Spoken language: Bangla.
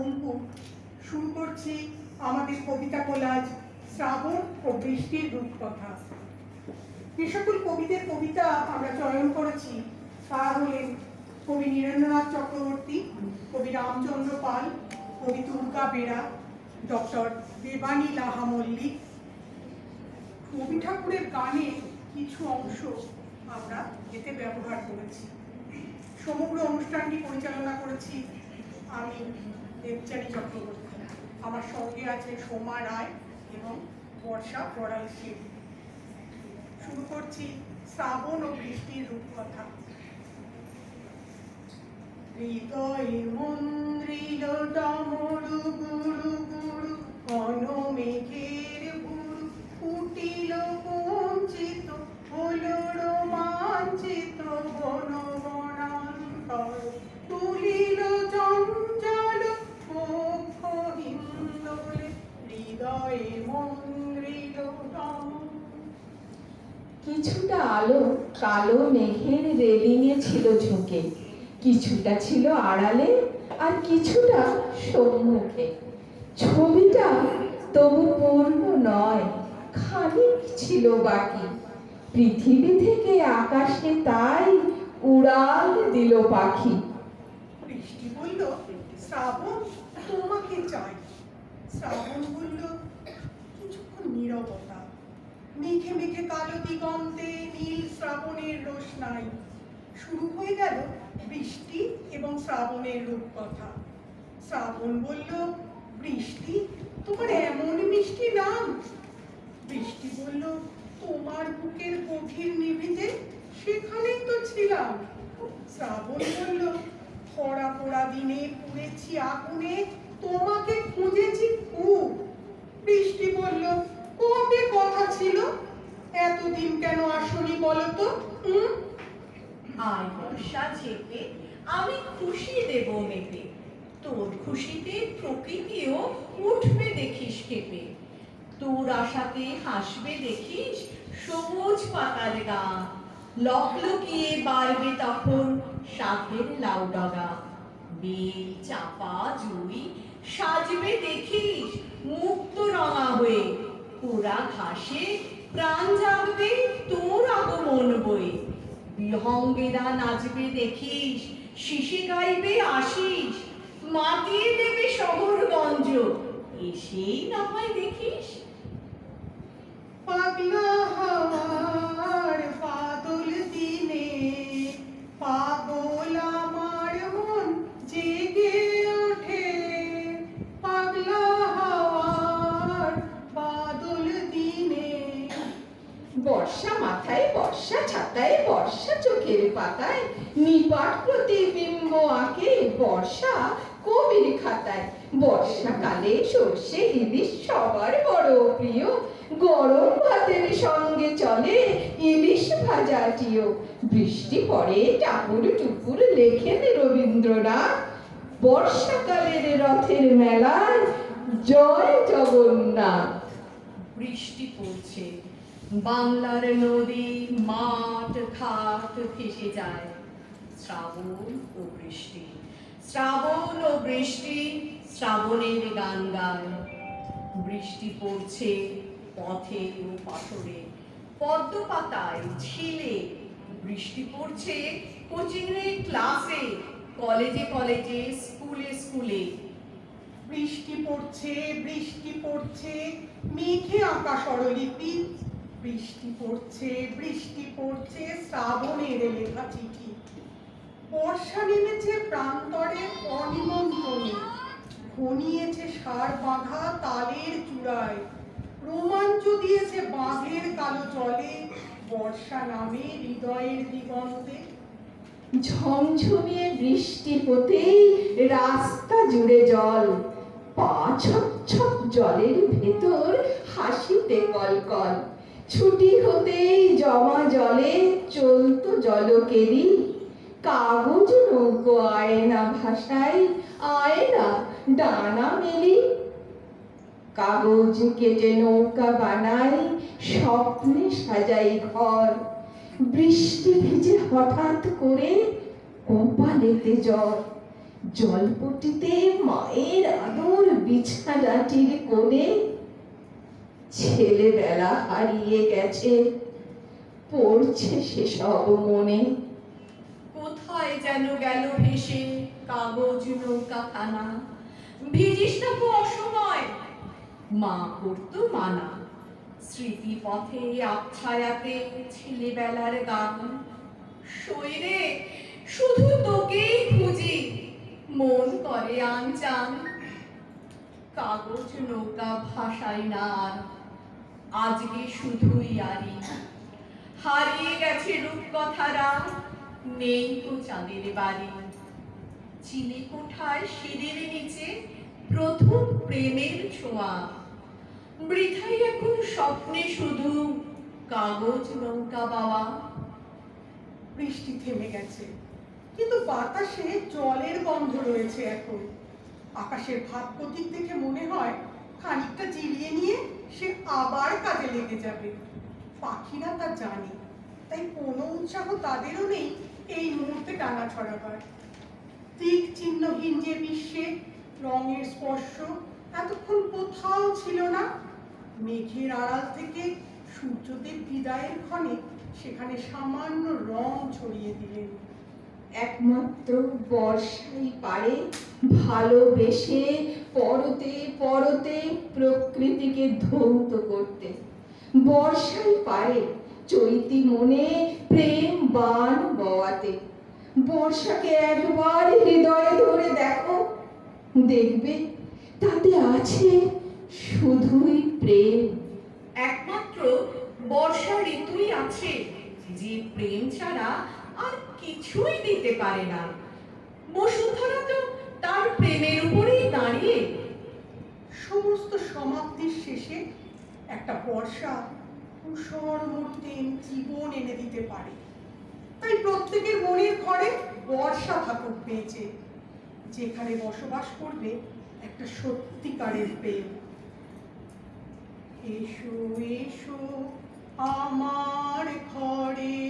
অঙ্কুর শুরু করছি আমাদের কবিতা কোলাজ, শ্রাবণ ও বৃষ্টির রূপকথা। যে সকল কবিদের কবিতা আমরা চয়ন করেছি তারা হলেন কবি নীরেন্দ্রনাথ চক্রবর্তী, কবি রামচন্দ্র পাল, কবি দুর্গা বেরা, ডক্টর দেবানী লাহা মল্লিক রবি ঠাকুরের গানে কিছু অংশ আমরা এতে ব্যবহার করেছি। সমগ্র অনুষ্ঠানটি পরিচালনা করেছি আমি। দেবচারী চক্রবর্তী। আমার সঙ্গে আছে সোমা রায় এবং বর্ষা বড়াল সিং শুরু করছি শ্রাবণ ও বৃষ্টির রূপকথা। হৃদয় মন্দ্রিল কিছুটা আলো কালো মেঘের রেলিংয়ে ছিল ঝুঁকে। কিছুটা ছিল আড়ালে আর কিছুটা সম্মুখে। ছবিটা তবু পূর্ণ নয়, খানিক ছিল বাকি। পৃথিবী থেকে আকাশে তাই উড়াল দিল পাখি। বৃষ্টি বলল, শ্রাবণ, তোমাকে শ্রাবণ বলল, কিছুক্ষণ নীরবতা। মেঘে মেঘে কালো দিগন্তে নীল শ্রাবণের রোশনাই শুরু হয়ে গেল বৃষ্টি এবং শ্রাবণের রূপকথা। শ্রাবণ বলল, বৃষ্টি? তোমার এমন মিষ্টি নাম? বৃষ্টি বলল, তোমার বুকের গভীর নিভিতে সেখানেই তো ছিলাম। শ্রাবণ বলল খরা পোড়া দিনে পুড়েছি আগুনে, তোমাকে খুঁজেছি খুব বৃষ্টি বলল কবে কথা ছিল? এতদিন কেন আসনি বলো তো আয় বর্ষা চেপে আমি খুশি দেব মেপে। তোর খুশিতে প্রকৃতিও উঠবে দেখিস কেঁপে তোর আশাতে হাসবে দেখিস সবুজ পাতার গা লকলকিয়ে বাড়বে তখন সাধের লাউ ডগা। বেল চাপা জুই সাজবে দেখিস মুক্ত রঙা হয়ে। পুরা ঘাসে প্রাণ জাগবে, তোর আগমন বই বিহঙ্গেরা নাচবে দেখিস, শিশি গাইবে আসিস, মাতিয়ে দেবে শহর গঞ্জ এসেই না হয় দেখিস। পাগলা হাওয়ার পাতায়, নিপাট প্রতিবিম্ব আঁকে বর্ষা কবির খাতায়। বর্ষাকালে সর্ষে ইলিশ সবার বড় প্রিয়। গরম ভাতের সঙ্গে চলে ইলিশ ভাজাটিও বৃষ্টি পড়ে টাপুর টুপুর লেখেন রবীন্দ্রনাথ। বর্ষাকালের রথের মেলায় জয় জগন্নাথ। বৃষ্টি পড়ছে। বাংলার নদী মাঠ, ঘাট ভেসে যায়। শ্রাবণ ও বৃষ্টি। শ্রাবণ ও বৃষ্টি শ্রাবণের গান গায়। বৃষ্টি পড়ছে পথে ও পাথরে। পদ্ম পাতায় ঝিলে। বৃষ্টি পড়ছে কোচিংয়ে ক্লাসে, কলেজে কলেজে, স্কুলে স্কুলে। বৃষ্টি পড়ছে বৃষ্টি পড়ছে, মেঘে আঁকা স্বরলিপি। বৃষ্টি পড়ছে বৃষ্টি পড়ছে শ্রাবণের লেখা চিঠি। বর্ষা নেমেছে প্রান্তরে অনিমন্ত্রণে। ঘনিয়েছে সার বাঁধা তালের চূড়ায়। রোমাঞ্চ দিয়েছে বাঁধের কালো জলে। বর্ষা নামে হৃদয়ের দিগন্তে। ঝমঝমিয়ে বৃষ্টি হতেই রাস্তা জুড়ে জল। পা ছপ ছপ জলের ভেতর হাসিতে কলকল। ছুটি হতেই জমা জলে চলতো জলকেরি কাগজ নৌকো আয়না ভাষায় আয়না ডানা মেলি। কাগজ কেটে নৌকা বানাই, স্বপ্নে সাজাই ঘর। বৃষ্টি ভিজে হঠাৎ করে কপালেতে জ্বর। জলপট্টিতে মায়ের আদর বিছানাটির কোণে ছেলেবেলা হারিয়ে গেছে। পড়ছে সেসব মনে। কোথায় যেন গেল ভেসে কাগজ নৌকা খানা। ভিজিস না তো অসময়। মা করতো মানা। স্মৃতি পথে আচ্ছায়াতে ছেলেবেলার গান। শরীরে শুধু তোকেই খুঁজি। মন করে আনচান কাগজ নৌকা ভাষাই না আর। আজকে শুধুই আরি। হারিয়ে গেছে রূপকথারা, নেই তো চাঁদের বাড়ি। চিনি কোঠায় সিঁড়ির নিচে প্রথম প্রেমের ছোঁয়া। বৃথাই এখন স্বপ্নে শুধু কাগজ নৌকা বাওয়া বৃষ্টি থেমে গেছে, কিন্তু বাতাসে জলের গন্ধ রয়েছে এখন। আকাশের ভাব প্রতীক দেখে মনে হয় খানিকটা জিরিয়ে নিয়ে সে আবার কাজে লেগে যাবে। পাখিরা তা জানে, তাই কোনো উৎসাহ তাদেরও নেই এই মুহূর্তে টানা ছড়াবার। দিক চিহ্নহীন যে বিশ্বে, রঙের স্পর্শ এতক্ষণ কোথাও ছিল না। মেঘের আড়াল থেকে সূর্যদেব বিদায়ের ক্ষণে সেখানে সামান্য রং ছড়িয়ে দিলেন। একমাত্র বর্ষাই পারে, ভালোবেসে, পরতে পরতে, প্রকৃতিকে ধৌত করতে। বর্ষাই পারে চৈতি মনে প্রেম বান বওয়াতে বর্ষাকে একবার হৃদয়ে ধরে দেখো, দেখবে তাতে আছে শুধুই প্রেম। একমাত্র বর্ষা ঋতুই আছে, যে প্রেম ছাড়া আর কিছুই দিতে পারে না। বসুন্ধরা তো তার প্রেমের উপরেই দাঁড়িয়ে। সমস্ত সমাপ্তির শেষে একটা বর্ষা ধূসর মূর্তির জীবন এনে দিতে পারে। তাই প্রত্যেকের মনের ঘরে বর্ষা থাকুক বেঁচে, যেখানে বসবাস করবে একটা সত্যিকারের প্রেম। এসো এসো, আমার ঘরে।